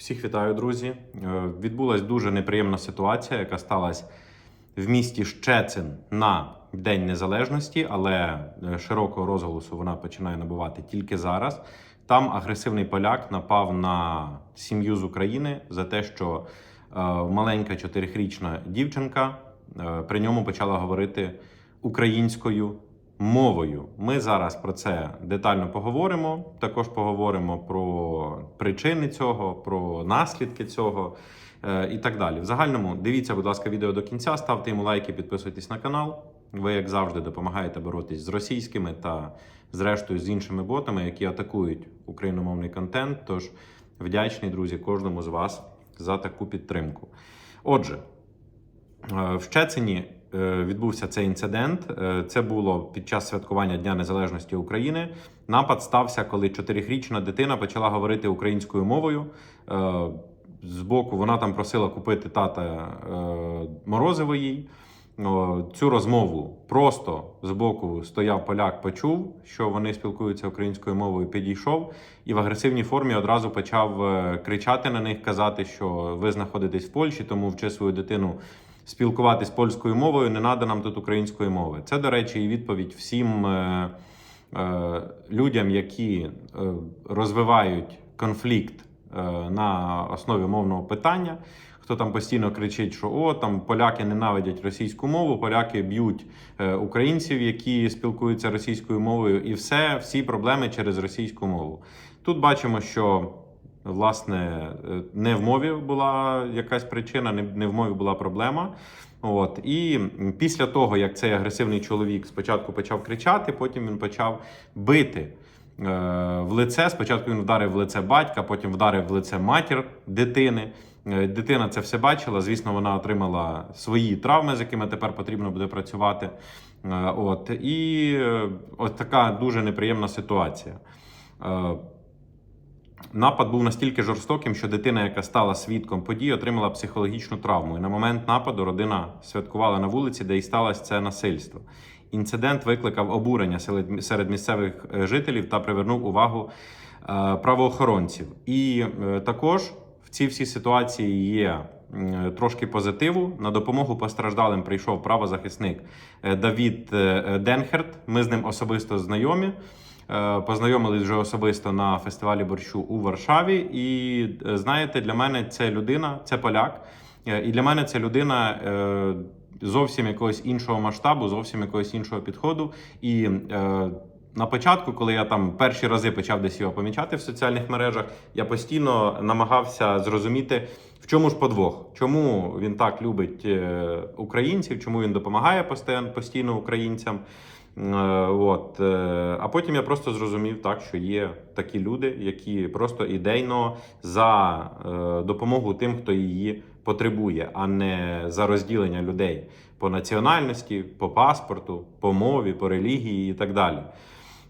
Всіх вітаю, друзі. Е, Відбулась дуже неприємна ситуація, яка сталася в місті Щецин на День Незалежності, але е, широкого розголосу вона починає набувати тільки зараз. Там агресивний поляк напав на сім'ю з України за те, що е, маленька чотирихрічна дівчинка при ньому почала говорити українською мовою. Ми зараз про це детально поговоримо. Також поговоримо про причини цього, про наслідки цього е, і так далі. В загальному дивіться, будь ласка, відео до кінця, ставте йому лайки, підписуйтесь на канал. Ви, як завжди, допомагаєте боротись з російськими та, зрештою, з іншими ботами, які атакують україномовний контент. Тож вдячний, друзі, кожному з вас за таку підтримку. Отже, Е, В Щецині відбувся цей інцидент. Е, Це було під час святкування Дня Незалежності України. Напад стався, коли чотирирічна дитина почала говорити українською мовою. Е, Збоку вона там просила купити тата е, морозиво їй. Цю розмову просто збоку стояв поляк, почув, що вони спілкуються українською мовою. Підійшов і в агресивній формі одразу почав е, кричати на них, казати, що ви знаходитесь в Польщі, тому вчи свою дитину спілкуватись польською мовою. Не треба нам тут української мови. Це, до речі, і відповідь всім е, е, людям, які е, розвивають конфлікт е, на основі мовного питання. Хто там постійно кричить, що о, там поляки ненавидять російську мову, поляки б'ють е, українців, які спілкуються російською мовою, і все, всі проблеми через російську мову. Тут бачимо, що власне е, не в мові була якась причина, не, в мові була проблема. От і після того, як цей агресивний чоловік спочатку почав кричати, потім він почав бити е, в лице. Спочатку він вдарив в лице батька, потім вдарив в лице матір дитини. Е, Дитина це все бачила. Звісно, вона отримала свої травми, з якими тепер потрібно буде працювати. От і е, така дуже неприємна ситуація. Напад був настільки жорстоким, що дитина, яка стала свідком подій, отримала психологічну травму. І на момент нападу родина святкувала на вулиці, де і сталося це насильство. Інцидент викликав обурення серед- місцевих е, жителів та привернув увагу е, правоохоронців. І е, також в цій всій ситуації є трошки позитиву. На допомогу постраждалим прийшов правозахисник е, Давід е, Денхерт. Ми з ним особисто знайомі. Е, Познайомились вже особисто на фестивалі борщу у Варшаві. І е, знаєте, для мене це людина, це поляк. Е, І для мене це людина е, зовсім якогось іншого масштабу, зовсім якогось іншого підходу. І е, на початку, коли я там перші рази почав десь його помічати в соціальних мережах, я постійно намагався зрозуміти, в чому ж подвох, чому він так любить е, українців, чому він допомагає постійно, українцям. Е, От. е, А потім я просто зрозумів так, що є такі люди, які просто ідейно за допомогу тим, хто її потребує, а не за розділення людей по національності, по паспорту, по мові, по релігії і так далі.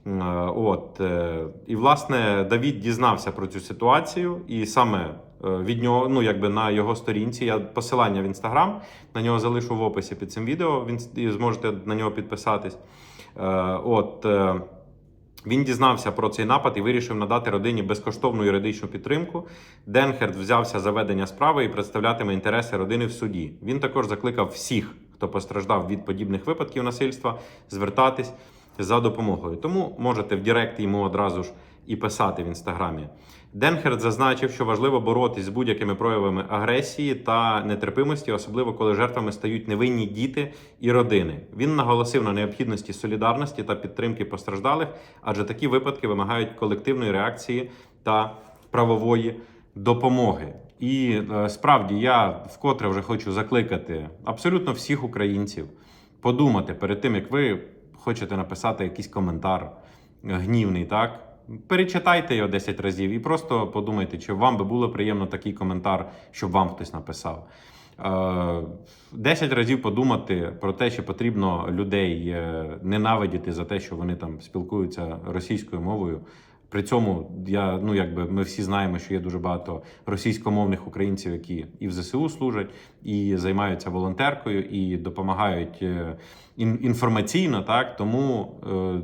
Е, От е, і власне Давід дізнався про цю ситуацію, і саме е, від нього, ну якби на його сторінці, я посилання в інстаграм на нього залишу в описі під цим відео. Він зможете на нього підписатись. От він дізнався про цей напад і вирішив надати родині безкоштовну юридичну підтримку. Денхерт взявся за ведення справи і представлятиме інтереси родини в суді. Він також закликав всіх, хто постраждав від подібних випадків насильства, звертатись за допомогою. Тому можете в Директ йому одразу ж і писати в інстаграмі. Денхерт зазначив, що важливо боротись з будь-якими проявами агресії та нетерпимості, особливо коли жертвами стають невинні діти і родини. Він наголосив на необхідності солідарності та підтримки постраждалих, адже такі випадки вимагають колективної реакції та правової допомоги. І е, справді я вкотре вже хочу закликати абсолютно всіх українців подумати перед тим, як ви хочете написати якийсь коментар е, гнівний, так? Перечитайте його 10 разів і просто подумайте, чи вам би було приємно такий коментар, щоб вам хтось написав. Е, 10 разів подумати про те, що потрібно людей е, ненавидіти за те, що вони там спілкуються російською мовою. При цьому я ну якби ми всі знаємо, що є дуже багато російськомовних українців, які і в ЗСУ служать, і займаються волонтеркою, і допомагають е, ін- інформаційно. Так тому е,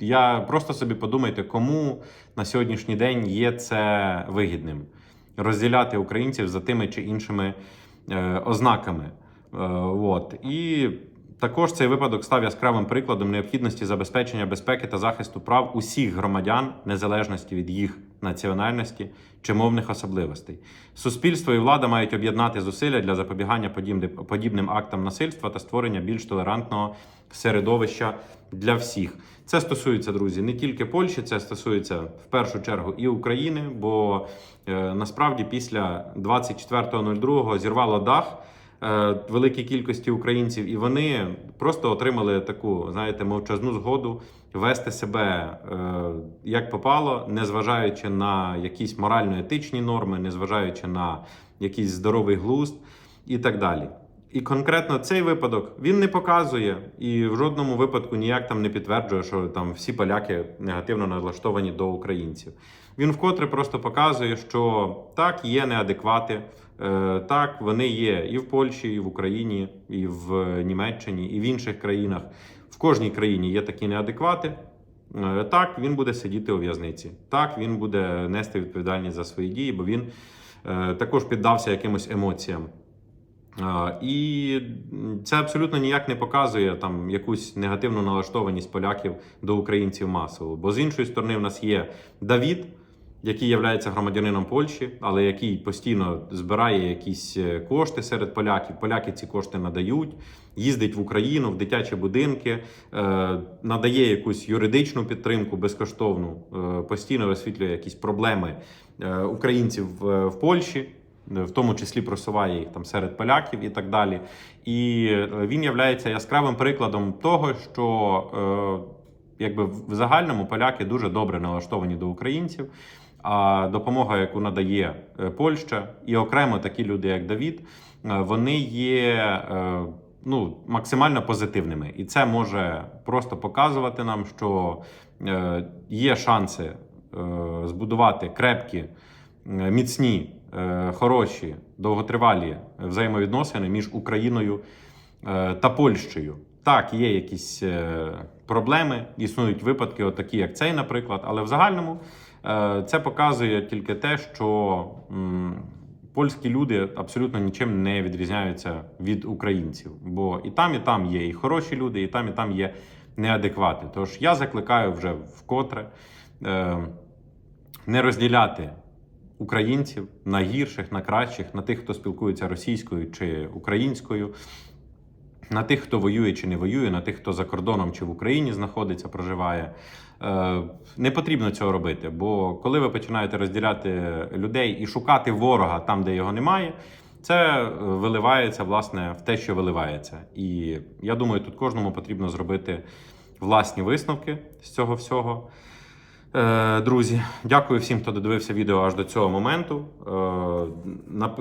я просто собі подумайте, кому на сьогоднішній день є це вигідним. розділяти українців за тими чи іншими е, ознаками. Е, от. І також цей випадок став яскравим прикладом необхідності забезпечення безпеки та захисту прав усіх громадян, незалежності від їх національності чи мовних особливостей. Суспільство і влада мають об'єднати зусилля для запобігання подібним- актам насильства та створення більш толерантного середовища для всіх. Це стосується, друзі, не тільки Польщі, це стосується в першу чергу і України, бо е, насправді після 24.02 зірвало дах великій кількості українців, і вони просто отримали таку, знаєте, мовчазну згоду вести себе е, як попало, незважаючи на якісь морально-етичні норми, незважаючи на якийсь здоровий глузд і так далі. І конкретно цей випадок він не показує і в жодному випадку ніяк там не підтверджує, що там всі поляки негативно налаштовані до українців. Він вкотре просто показує, що так є неадеквати, е, так вони є і в Польщі, і в Україні, і в Німеччині, і в інших країнах. В кожній країні є такі неадеквати. Е, Так, він буде сидіти у в'язниці. Так, він буде нести відповідальність за свої дії, бо він е, також піддався якимось емоціям. І це абсолютно ніяк не показує там якусь негативну налаштованість поляків до українців масово. Бо з іншої сторони, в нас є Давід, який є громадянином Польщі, але який постійно збирає якісь е, кошти серед поляків. Поляки ці кошти надають, їздить в Україну в дитячі будинки, е, надає якусь юридичну підтримку безкоштовну, е, постійно висвітлює якісь проблеми українців в, Польщі в тому числі просуває їх там серед поляків і так далі. І він є яскравим прикладом того, що е, якби в загальному поляки дуже добре налаштовані до українців. А допомога, яку надає е, Польща, і окремо такі люди, як Давід, е, вони є е, ну, максимально позитивними. І це може просто показувати нам, що є шанси збудувати крепкі, міцні хороші, довготривалі взаємовідносини між Україною та Польщею. Так, є якісь е, проблеми, існують випадки, отакі, як цей, наприклад, але в загальному е, це показує тільки те, що польські люди абсолютно нічим не відрізняються від українців. Бо і там, і там є і хороші люди, і там, і там є неадеквати. Тож я закликаю вже вкотре е, не розділяти українців на гірших, на кращих, на тих, хто спілкується російською чи українською, на тих, хто воює чи не воює, на тих, хто за кордоном чи в Україні знаходиться, проживає. Е, Не потрібно цього робити, бо коли ви починаєте розділяти людей і шукати ворога там, де його немає, це е, виливається власне в те, що виливається. І я думаю, тут кожному потрібно зробити власні висновки з цього всього. Е, Друзі, дякую всім, хто додивився відео аж до цього моменту.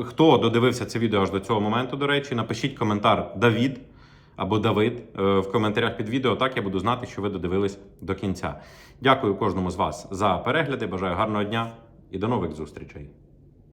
Хто додивився це відео аж до цього моменту, до речі, напишіть коментар Давід або Давид е, в коментарях під відео. Так я буду знати, що ви додивились до кінця. Дякую кожному з вас за перегляди. Бажаю гарного дня і до нових зустрічей.